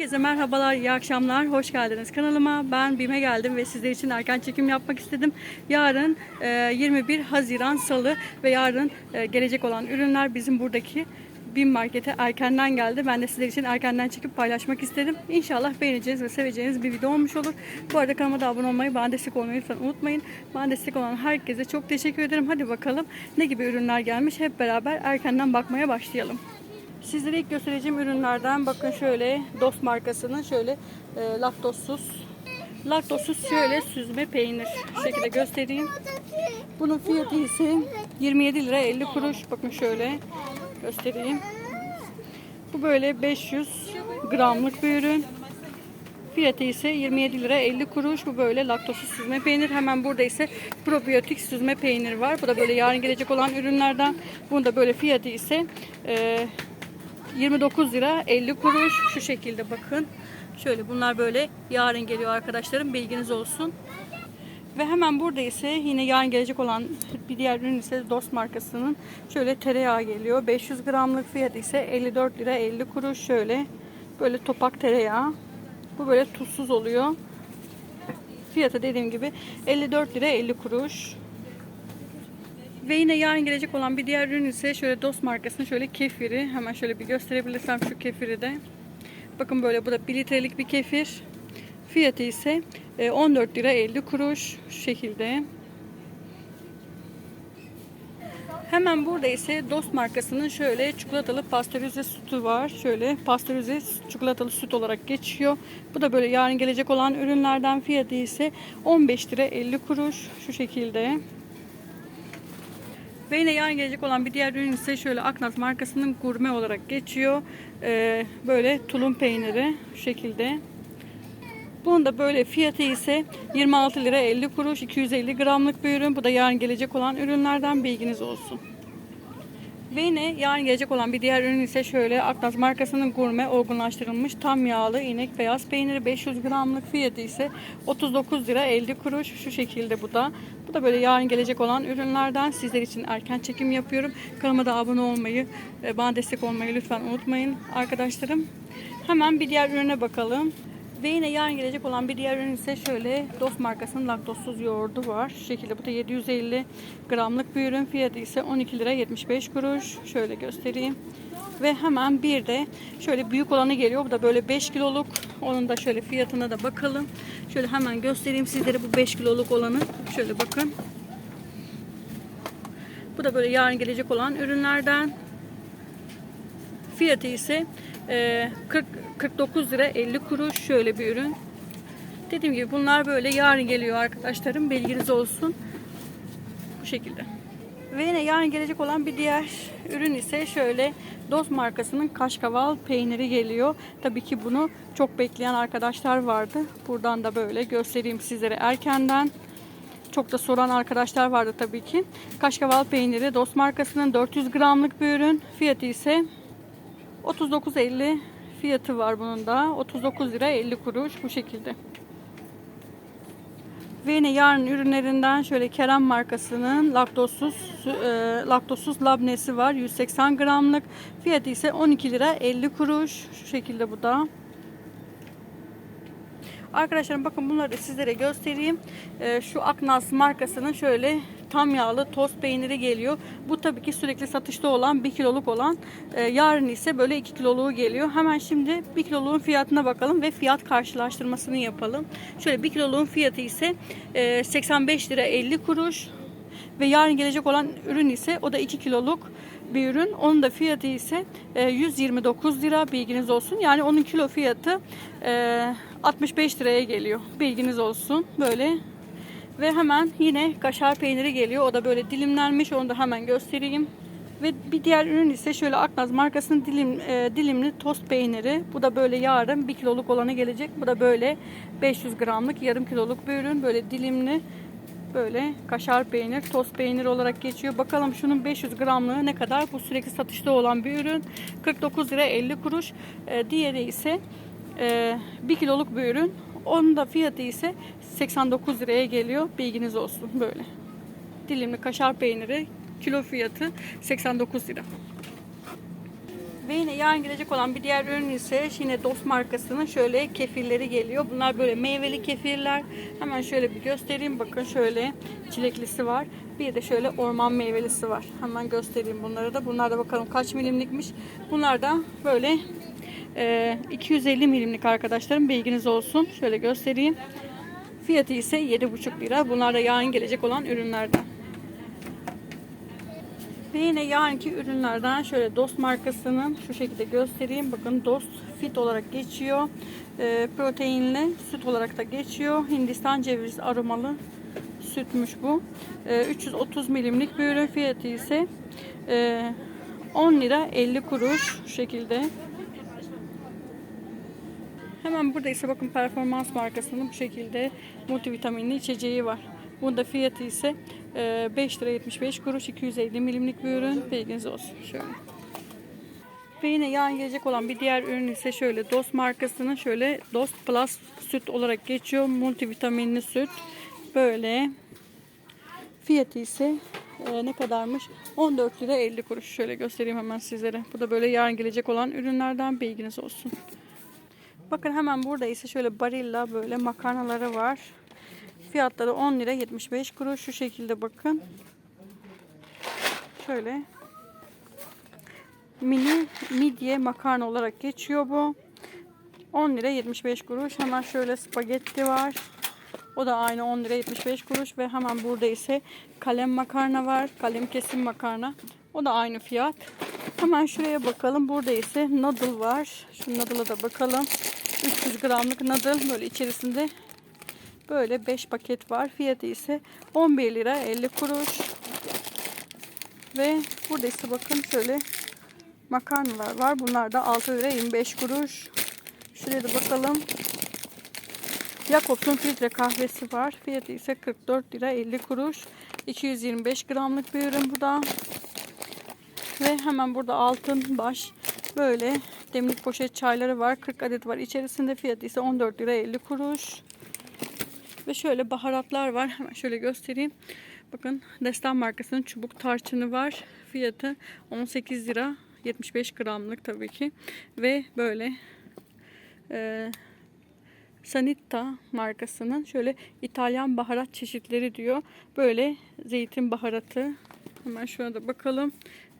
Herkese merhabalar, iyi akşamlar, hoş geldiniz kanalıma. Ben BİM'e geldim ve sizler için erken çekim yapmak istedim. Yarın e, 21 Haziran Salı ve yarın e, gelecek olan ürünler bizim buradaki BİM Market'e erkenden geldi. Ben de sizler için erkenden çekip paylaşmak istedim. İnşallah beğeneceğiniz ve seveceğiniz bir video olmuş olur. Bu arada kanalıma da abone olmayı, bana destek olmayı lütfen unutmayın. Bana destek olan herkese çok teşekkür ederim. Hadi bakalım ne gibi ürünler gelmiş. Hep beraber erkenden bakmaya başlayalım. Sizlere ilk göstereceğim ürünlerden bakın şöyle Dost markasının şöyle e, laktozsuz laktozsuz şöyle süzme peynir şekilde göstereyim. Bunun fiyatı ise 27 lira 50 kuruş. Bakın şöyle göstereyim. Bu böyle 500 gramlık bir ürün. Fiyatı ise 27 lira 50 kuruş. Bu böyle laktozsuz süzme peynir. Hemen burada ise probiyotik süzme peynir var. Bu da böyle yarın gelecek olan ürünlerden. Bunun da böyle fiyatı ise e, 29 lira 50 kuruş. Şu şekilde bakın. Şöyle bunlar böyle yarın geliyor arkadaşlarım. Bilginiz olsun. Ve hemen burada ise yine yarın gelecek olan bir diğer ürün ise Dost markasının şöyle tereyağı geliyor. 500 gramlık fiyatı ise 54 lira 50 kuruş. Şöyle böyle topak tereyağı. Bu böyle tuzsuz oluyor. Fiyatı dediğim gibi 54 lira 50 kuruş. Ve yine yarın gelecek olan bir diğer ürün ise şöyle Dost markasının şöyle kefiri. Hemen şöyle bir gösterebilirsem şu kefiri de. Bakın böyle bu da 1 litrelik bir kefir. Fiyatı ise e, 14 lira 50 kuruş şu şekilde. Hemen burada ise Dost markasının şöyle çikolatalı pastörize sütü var. Şöyle pastörize çikolatalı süt olarak geçiyor. Bu da böyle yarın gelecek olan ürünlerden fiyatı ise 15 lira 50 kuruş şu şekilde. Ve yine yarın gelecek olan bir diğer ürün ise şöyle Aknaz markasının gurme olarak geçiyor. Ee, böyle tulum peyniri şu şekilde. Bunun da böyle fiyatı ise 26 lira 50 kuruş 250 gramlık bir ürün. Bu da yarın gelecek olan ürünlerden bilginiz olsun. Ve yine yarın gelecek olan bir diğer ürün ise şöyle Aknaz markasının gurme olgunlaştırılmış tam yağlı inek beyaz peyniri 500 gramlık fiyatı ise 39 lira 50 kuruş şu şekilde bu da. Bu da böyle yarın gelecek olan ürünlerden sizler için erken çekim yapıyorum. Kanalıma da abone olmayı, bana destek olmayı lütfen unutmayın arkadaşlarım. Hemen bir diğer ürüne bakalım. Ve yine yarın gelecek olan bir diğer ürün ise şöyle Dost markasının laktozsuz yoğurdu var. Şu şekilde bu da 750 gramlık bir ürün. Fiyatı ise 12 lira 75 kuruş. Şöyle göstereyim. Ve hemen bir de şöyle büyük olanı geliyor. Bu da böyle 5 kiloluk. Onun da şöyle fiyatına da bakalım. Şöyle hemen göstereyim sizlere bu 5 kiloluk olanı. Şöyle bakın. Bu da böyle yarın gelecek olan ürünlerden. Fiyatı ise e, 40 49 lira 50 kuruş şöyle bir ürün. Dediğim gibi bunlar böyle yarın geliyor arkadaşlarım. Bilginiz olsun. Bu şekilde. Ve yine yarın gelecek olan bir diğer ürün ise şöyle Dost markasının kaşkaval peyniri geliyor. Tabii ki bunu çok bekleyen arkadaşlar vardı. Buradan da böyle göstereyim sizlere erkenden. Çok da soran arkadaşlar vardı tabii ki. Kaşkaval peyniri Dost markasının 400 gramlık bir ürün. Fiyatı ise 39.50 fiyatı var bunun da. 39 lira 50 kuruş bu şekilde. Ve yine yarın ürünlerinden şöyle Kerem markasının laktozsuz e, laktozsuz labnesi var. 180 gramlık. Fiyatı ise 12 lira 50 kuruş. Şu şekilde bu da. Arkadaşlarım bakın bunları sizlere göstereyim. Ee, şu Aknaz markasının şöyle tam yağlı toz peyniri geliyor. Bu tabii ki sürekli satışta olan 1 kiloluk olan. Ee, yarın ise böyle 2 kiloluğu geliyor. Hemen şimdi 1 kiloluğun fiyatına bakalım ve fiyat karşılaştırmasını yapalım. Şöyle 1 kiloluğun fiyatı ise e, 85 lira 50 kuruş. Ve yarın gelecek olan ürün ise o da 2 kiloluk bir ürün. Onun da fiyatı ise e, 129 lira bilginiz olsun. Yani onun kilo fiyatı e, 65 liraya geliyor. Bilginiz olsun. Böyle ve hemen yine kaşar peyniri geliyor. O da böyle dilimlenmiş. Onu da hemen göstereyim. Ve bir diğer ürün ise şöyle Aknaz markasının dilim, e, dilimli tost peyniri. Bu da böyle yarın 1 kiloluk olanı gelecek. Bu da böyle 500 gramlık yarım kiloluk bir ürün. Böyle dilimli böyle kaşar peynir, tost peynir olarak geçiyor. Bakalım şunun 500 gramlığı ne kadar? Bu sürekli satışta olan bir ürün. 49 lira 50 kuruş. E, diğeri ise e, 1 kiloluk bir ürün. Onun da fiyatı ise 89 liraya geliyor. Bilginiz olsun böyle. Dilimli kaşar peyniri kilo fiyatı 89 lira. Ve yine yarın gelecek olan bir diğer ürün ise yine Dost markasının şöyle kefirleri geliyor. Bunlar böyle meyveli kefirler. Hemen şöyle bir göstereyim. Bakın şöyle çileklisi var. Bir de şöyle orman meyvelisi var. Hemen göstereyim bunları da. Bunlar da bakalım kaç milimlikmiş. Bunlar da böyle e, 250 milimlik arkadaşlarım bilginiz olsun. Şöyle göstereyim. Fiyatı ise 7,5 lira. Bunlar da yarın gelecek olan ürünlerden. Ve yine yarınki ürünlerden şöyle Dost markasının şu şekilde göstereyim. Bakın Dost Fit olarak geçiyor. E, proteinli süt olarak da geçiyor. Hindistan cevizi aromalı sütmüş bu. E, 330 milimlik bir ürün fiyatı ise e, 10 lira 50 kuruş şu şekilde. Hemen burada ise bakın performans markasının bu şekilde multivitaminli içeceği var. Bunda fiyatı ise e, 5 lira 75 kuruş 250 milimlik bir ürün. Bilginiz olsun. Şöyle. Ve yine yan gelecek olan bir diğer ürün ise şöyle Dost markasının şöyle Dost Plus süt olarak geçiyor. Multivitaminli süt. Böyle. Fiyatı ise e, ne kadarmış? 14 lira 50 kuruş. Şöyle göstereyim hemen sizlere. Bu da böyle yarın gelecek olan ürünlerden bilginiz olsun. Bakın hemen burada ise şöyle Barilla böyle makarnaları var. Fiyatları 10 lira 75 kuruş. Şu şekilde bakın. Şöyle mini midye makarna olarak geçiyor bu. 10 lira 75 kuruş. Hemen şöyle spagetti var. O da aynı 10 lira 75 kuruş ve hemen burada ise kalem makarna var. Kalem kesim makarna. O da aynı fiyat. Hemen şuraya bakalım. Burada ise noodle var. Şu noodle'a da bakalım. 300 gramlık noodle böyle içerisinde böyle 5 paket var. Fiyatı ise 11 lira 50 kuruş. Ve burada ise bakın şöyle makarnalar var. Bunlar da 6 lira 25 kuruş. Şuraya da bakalım. Jakobs'un filtre kahvesi var. Fiyatı ise 44 lira 50 kuruş. 225 gramlık bir ürün bu da. Ve hemen burada altın baş böyle demlik poşet çayları var. 40 adet var. İçerisinde fiyatı ise 14 lira 50 kuruş. Ve şöyle baharatlar var. Hemen şöyle göstereyim. Bakın Destan markasının çubuk tarçını var. Fiyatı 18 lira 75 gramlık tabii ki. Ve böyle e, Sanitta markasının şöyle İtalyan baharat çeşitleri diyor. Böyle zeytin baharatı. Hemen şuna da bakalım.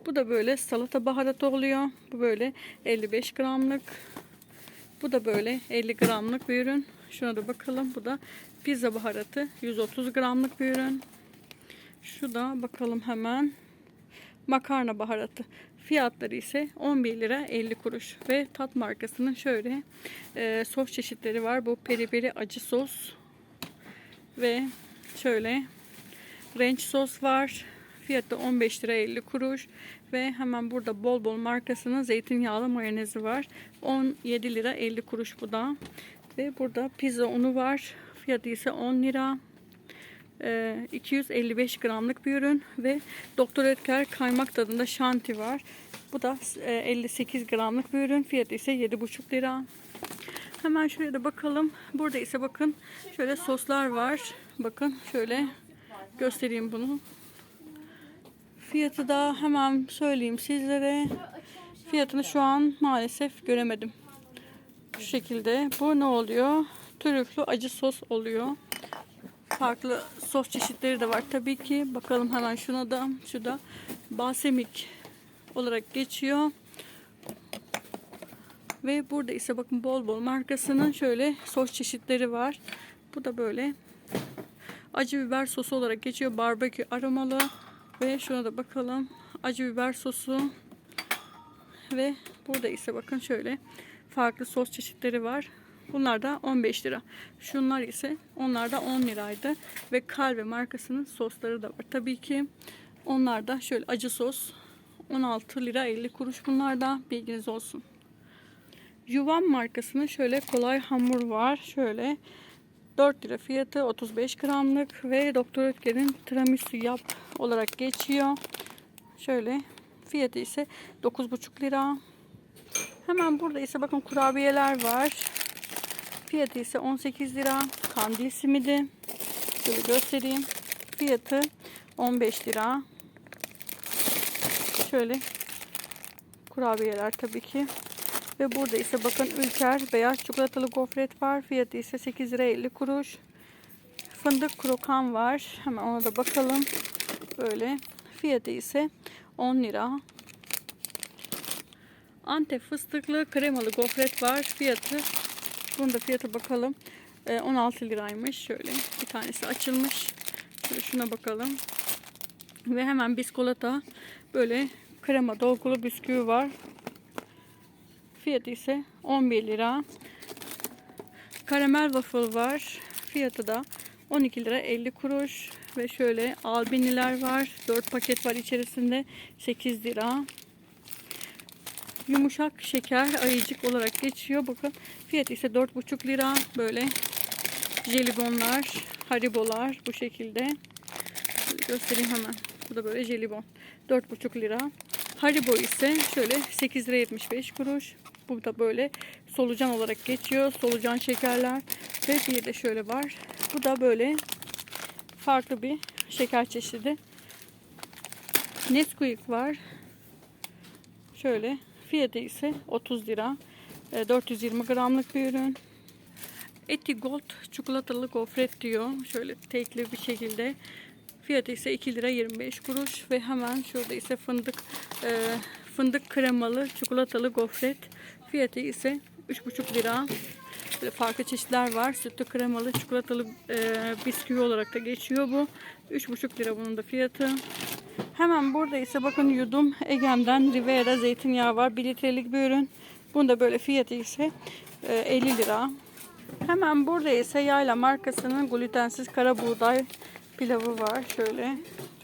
Bu da böyle salata baharatı oluyor. Bu böyle 55 gramlık. Bu da böyle 50 gramlık bir ürün. Şuna da bakalım. Bu da pizza baharatı. 130 gramlık bir ürün. Şu da bakalım hemen. Makarna baharatı. Fiyatları ise 11 lira 50 kuruş. Ve Tat markasının şöyle e, sos çeşitleri var. Bu peri peri acı sos. Ve şöyle ranch sos var. Fiyatı 15 lira 50 kuruş. Ve hemen burada bol bol markasının zeytinyağlı mayonezi var. 17 lira 50 kuruş bu da. Ve burada pizza unu var. Fiyatı ise 10 lira. Ee, 255 gramlık bir ürün ve Doktor Edgar kaymak tadında şanti var. Bu da e, 58 gramlık bir ürün. Fiyatı ise 7,5 lira. Hemen şöyle de bakalım. Burada ise bakın şöyle soslar var. Bakın şöyle göstereyim bunu. Fiyatı da hemen söyleyeyim sizlere. Fiyatını şu an maalesef göremedim. Şu şekilde. Bu ne oluyor? Trüflü acı sos oluyor. Farklı sos çeşitleri de var tabii ki. Bakalım hemen şuna da. Şu da balsemik olarak geçiyor. Ve burada ise bakın bol bol markasının şöyle sos çeşitleri var. Bu da böyle acı biber sosu olarak geçiyor. Barbekü aromalı. Ve şuna da bakalım. Acı biber sosu. Ve burada ise bakın şöyle farklı sos çeşitleri var. Bunlar da 15 lira. Şunlar ise onlar da 10 liraydı. Ve Calve markasının sosları da var. Tabii ki onlar da şöyle acı sos 16 lira 50 kuruş bunlar da bilginiz olsun. Yuvan markasının şöyle kolay hamur var. Şöyle 4 lira fiyatı 35 gramlık ve Doktor Ötker'in tiramisu yap olarak geçiyor. Şöyle fiyatı ise 9,5 lira. Hemen burada ise bakın kurabiyeler var. Fiyatı ise 18 lira. Kandil simidi. Şöyle göstereyim. Fiyatı 15 lira. Şöyle kurabiyeler tabii ki. Ve burada ise bakın Ülker beyaz çikolatalı gofret var. Fiyatı ise 8 lira 50 kuruş. Fındık krokan var. Hemen ona da bakalım. Böyle. Fiyatı ise 10 lira. Antep fıstıklı kremalı gofret var. Fiyatı bunun da fiyatı bakalım. Ee, 16 liraymış. Şöyle bir tanesi açılmış. Şöyle şuna bakalım. Ve hemen biskolata böyle krema dolgulu bisküvi var. Fiyatı ise 11 lira. Karamel waffle var. Fiyatı da 12 lira 50 kuruş. Ve şöyle albiniler var. 4 paket var içerisinde. 8 lira. Yumuşak şeker ayıcık olarak geçiyor. Bakın fiyatı ise 4,5 lira. Böyle jelibonlar, haribolar bu şekilde. Şöyle göstereyim hemen. Bu da böyle jelibon. 4,5 lira. Haribo ise şöyle 8 lira 75 kuruş. Bu da böyle solucan olarak geçiyor. Solucan şekerler. Ve bir de şöyle var. Bu da böyle farklı bir şeker çeşidi. Nesquik var. Şöyle fiyatı ise 30 lira. E, 420 gramlık bir ürün. Eti Gold çikolatalı gofret diyor. Şöyle tekli bir şekilde. Fiyatı ise 2 lira 25 kuruş ve hemen şurada ise fındık e, fındık kremalı çikolatalı gofret. Fiyatı ise 3,5 lira. Böyle farklı çeşitler var. Sütlü kremalı çikolatalı e, bisküvi olarak da geçiyor bu. 3,5 lira bunun da fiyatı. Hemen burada ise bakın yudum Egem'den Rivera zeytinyağı var. 1 litrelik bir ürün. Bunun da böyle fiyatı ise e, 50 lira. Hemen burada ise Yayla markasının glutensiz kara buğday pilavı var. Şöyle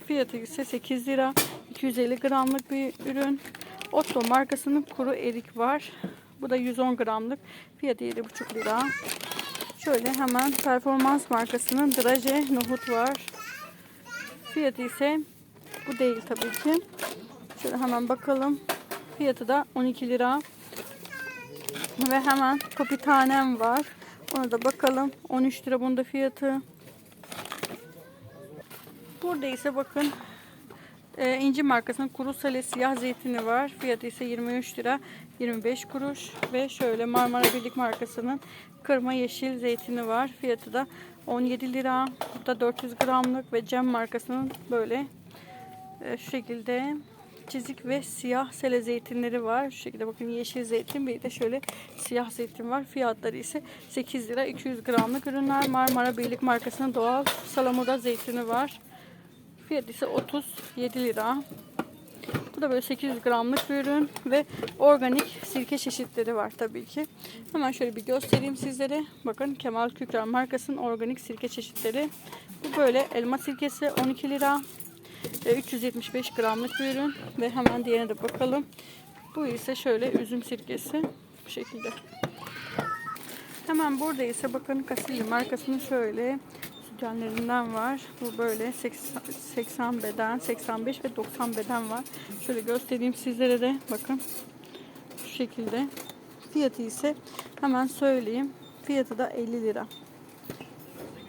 fiyatı ise 8 lira. 250 gramlık bir ürün. Otto markasının kuru erik var. Bu da 110 gramlık. Fiyatı 7,5 lira. Şöyle hemen performans markasının draje nohut var. Fiyatı ise bu değil tabii ki. Şöyle hemen bakalım. Fiyatı da 12 lira. Ve hemen topi tanem var. Ona da bakalım. 13 lira bunda fiyatı. Burada ise bakın e, İnci markasının kuru sale siyah zeytini var. Fiyatı ise 23 lira 25 kuruş. Ve şöyle Marmara Birlik markasının kırma yeşil zeytini var. Fiyatı da 17 lira. Bu da 400 gramlık ve Cem markasının böyle e, şu şekilde çizik ve siyah sele zeytinleri var. Şu şekilde bakın yeşil zeytin bir de şöyle siyah zeytin var. Fiyatları ise 8 lira 200 gramlık ürünler. Marmara Birlik markasının doğal salamura zeytini var. Fiyatı ise 37 lira. Bu da böyle 800 gramlık bir ürün ve organik sirke çeşitleri var tabii ki. Hemen şöyle bir göstereyim sizlere. Bakın Kemal Kükrer markasının organik sirke çeşitleri. Bu böyle elma sirkesi 12 lira. E, 375 gramlık bir ürün ve hemen diğerine de bakalım. Bu ise şöyle üzüm sirkesi bu şekilde. Hemen burada ise bakın Casilli markasının şöyle sütyenlerinden var. Bu böyle 80, 80 beden, 85 ve 90 beden var. Şöyle göstereyim sizlere de bakın. Şu şekilde. Fiyatı ise hemen söyleyeyim. Fiyatı da 50 lira.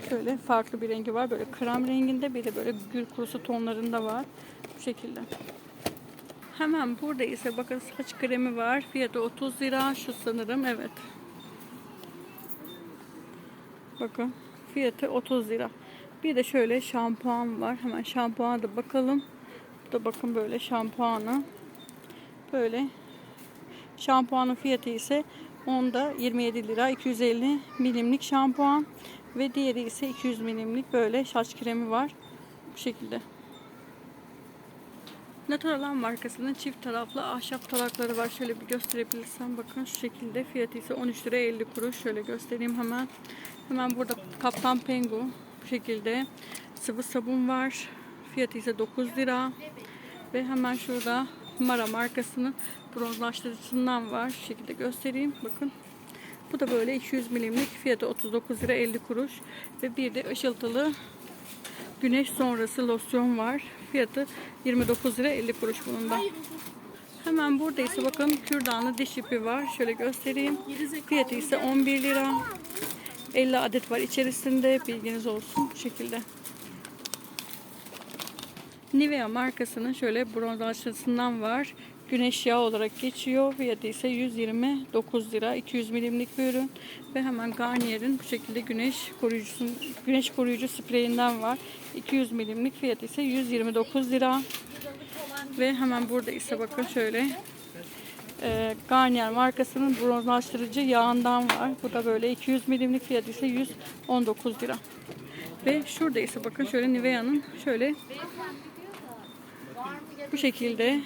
Şöyle farklı bir rengi var. Böyle krem renginde bir de böyle gül kurusu tonlarında var. Bu şekilde. Hemen burada ise bakın saç kremi var. Fiyatı 30 lira. Şu sanırım evet. Bakın fiyatı 30 lira. Bir de şöyle şampuan var. Hemen şampuana da bakalım. Bu da bakın böyle şampuanı. Böyle şampuanın fiyatı ise onda 27 lira 250 milimlik şampuan ve diğeri ise 200 milimlik böyle saç kremi var. Bu şekilde. Naturalan markasının çift taraflı ahşap tarakları var. Şöyle bir gösterebilirsem bakın şu şekilde. Fiyatı ise 13 lira 50 kuruş. Şöyle göstereyim hemen. Hemen burada Kaptan Pengu bu şekilde sıvı sabun var. Fiyatı ise 9 lira. Ve hemen şurada Mara markasının bronzlaştırıcısından var. Şu şekilde göstereyim. Bakın. Bu da böyle 200 milimlik. Fiyatı 39 lira 50 kuruş. Ve bir de ışıltılı güneş sonrası losyon var. Fiyatı 29 lira 50 kuruş bunun da. Hemen burada ise bakın kürdanlı diş ipi var. Şöyle göstereyim. Fiyatı ise 11 lira. 50 adet var içerisinde. Bilginiz olsun bu şekilde. Nivea markasının şöyle bronzlaştırıcısından var. güneş yağı olarak geçiyor. Fiyatı ise 129 lira. 200 milimlik bir ürün. Ve hemen Garnier'in bu şekilde güneş koruyucusu, güneş koruyucu spreyinden var. 200 milimlik fiyatı ise 129 lira. Ve hemen burada ise bakın şöyle e, Garnier markasının bronzlaştırıcı yağından var. Bu da böyle 200 milimlik fiyatı ise 119 lira. Ve şurada ise bakın şöyle Nivea'nın şöyle bu şekilde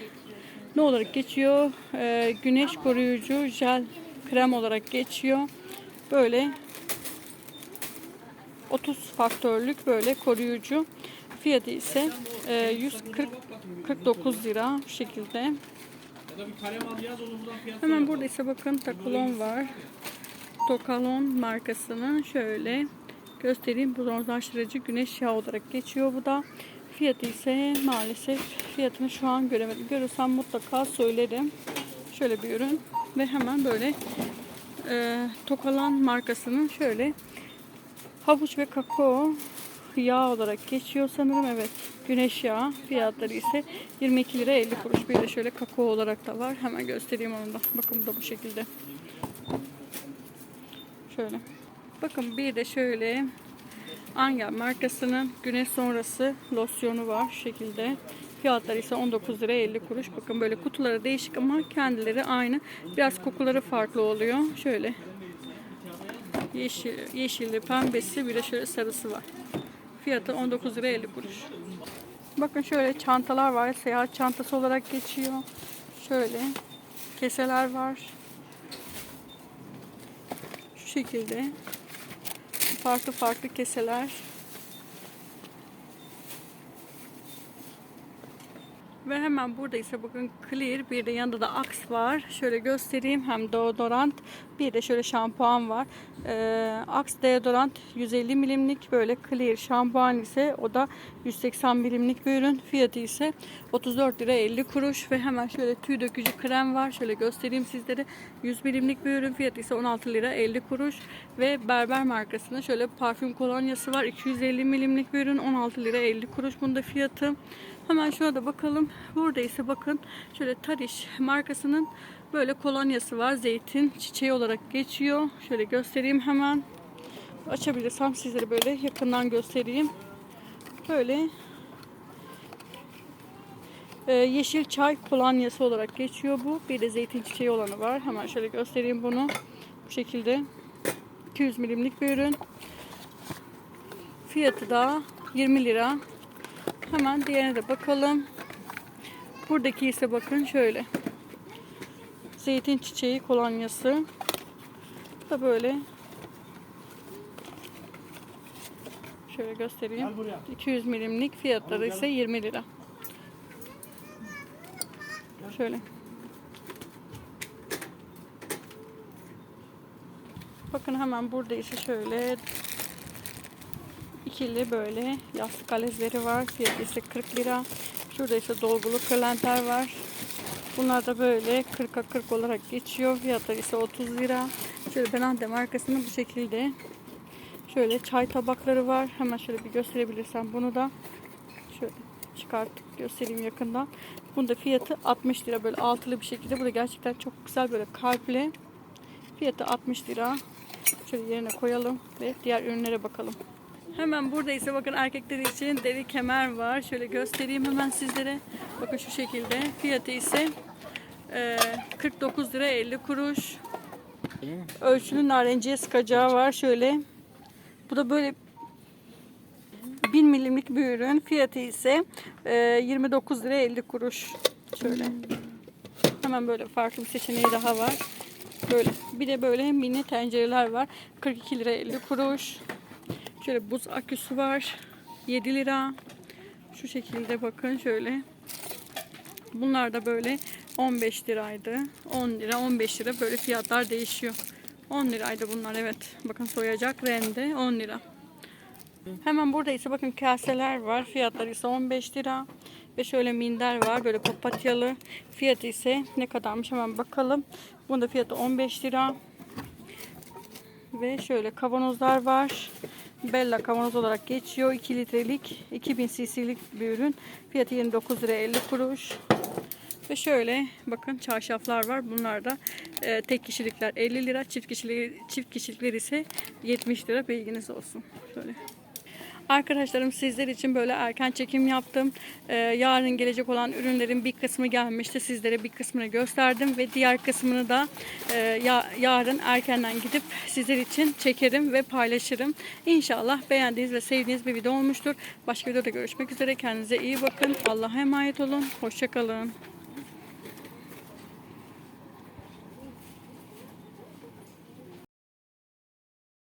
ne olarak geçiyor? E, güneş koruyucu jel krem olarak geçiyor. Böyle 30 faktörlük böyle koruyucu. Fiyatı ise e, 140 49 lira bu şekilde. Ya da bir kalem al yaz onu buradan fiyat Hemen burada ise bakın takolon var. Tokalon markasının şöyle göstereyim. Bronzlaştırıcı güneş yağı olarak geçiyor bu da. Fiyatı ise maalesef fiyatını şu an göremedim. Görürsem mutlaka söylerim. Şöyle bir ürün ve hemen böyle e, Tokalan markasının şöyle havuç ve kakao yağ olarak geçiyor sanırım. Evet. Güneş yağı fiyatları ise 22 lira 50 kuruş. Bir de şöyle kakao olarak da var. Hemen göstereyim onu da. Bakın bu da bu şekilde. Şöyle. Bakın bir de şöyle Angel markasının güneş sonrası losyonu var şu şekilde. Fiyatları ise 19 lira 50 kuruş. Bakın böyle kutuları değişik ama kendileri aynı. Biraz kokuları farklı oluyor. Şöyle yeşil, yeşilli, pembesi bir de şöyle sarısı var. Fiyatı 19 lira 50 kuruş. Bakın şöyle çantalar var. Seyahat çantası olarak geçiyor. Şöyle keseler var. Şu şekilde farklı farklı keseler. Ve hemen burada ise bakın clear bir de yanında da Axe var. Şöyle göstereyim hem deodorant bir de şöyle şampuan var. Ee, Axe deodorant 150 milimlik böyle clear şampuan ise o da 180 milimlik bir ürün. Fiyatı ise 34 lira 50 kuruş ve hemen şöyle tüy dökücü krem var. Şöyle göstereyim sizlere. 100 milimlik bir ürün fiyatı ise 16 lira 50 kuruş ve Berber markasının şöyle parfüm kolonyası var. 250 milimlik bir ürün 16 lira 50 kuruş bunda fiyatı. Hemen şuna da bakalım. Burada ise bakın şöyle Tariş markasının böyle kolonyası var. Zeytin çiçeği olarak geçiyor. Şöyle göstereyim hemen. Açabilirsem sizlere böyle yakından göstereyim. Böyle e, yeşil çay kolonyası olarak geçiyor bu. Bir de zeytin çiçeği olanı var. Hemen şöyle göstereyim bunu. Bu şekilde 200 milimlik bir ürün. Fiyatı da 20 lira. Hemen diğerine de bakalım. Buradaki ise bakın şöyle. Zeytin çiçeği kolonyası. Bu da böyle. Şöyle göstereyim. 200 milimlik fiyatları ise 20 lira. Şöyle. Bakın hemen burada ise şöyle ikili böyle yastık alezleri var. Fiyatı ise 40 lira. Şurada ise dolgulu kırlentler var. Bunlar da böyle 40'a 40 olarak geçiyor. Fiyatları ise 30 lira. Şöyle Benante markasının bu şekilde şöyle çay tabakları var. Hemen şöyle bir gösterebilirsem bunu da şöyle çıkartıp göstereyim yakından. Bunun da fiyatı 60 lira böyle altılı bir şekilde. Bu da gerçekten çok güzel böyle kalpli. Fiyatı 60 lira. Şöyle yerine koyalım ve diğer ürünlere bakalım. Hemen burada ise bakın erkekler için deri kemer var. Şöyle göstereyim hemen sizlere. Bakın şu şekilde. Fiyatı ise e, 49 lira 50 kuruş. Ölçülü narenciye sıkacağı var. Şöyle. Bu da böyle 1000 milimlik bir ürün. Fiyatı ise e, 29 lira 50 kuruş. Şöyle. Hemen böyle farklı bir seçeneği daha var. Böyle. Bir de böyle mini tencereler var. 42 lira 50 kuruş. Şöyle buz aküsü var. 7 lira. Şu şekilde bakın şöyle. Bunlar da böyle 15 liraydı. 10 lira, 15 lira böyle fiyatlar değişiyor. 10 liraydı bunlar evet. Bakın soyacak rende 10 lira. Hemen burada ise bakın kaseler var. Fiyatları ise 15 lira. Ve şöyle minder var. Böyle papatyalı. Fiyatı ise ne kadarmış hemen bakalım. Bunda fiyatı 15 lira. Ve şöyle kavanozlar var. Bella kavanoz olarak geçiyor. 2 litrelik 2000 cc'lik bir ürün. Fiyatı 29 lira 50 kuruş. Ve şöyle bakın çarşaflar var. Bunlar da e, tek kişilikler 50 lira, çift kişilik çift kişilikler ise 70 lira. Bilginiz olsun. Şöyle. Arkadaşlarım sizler için böyle erken çekim yaptım. Ee, yarın gelecek olan ürünlerin bir kısmı gelmişti. Sizlere bir kısmını gösterdim ve diğer kısmını da e, ya, yarın erkenden gidip sizler için çekerim ve paylaşırım. İnşallah beğendiğiniz ve sevdiğiniz bir video olmuştur. Başka videoda görüşmek üzere. Kendinize iyi bakın. Allah'a emanet olun. Hoşçakalın.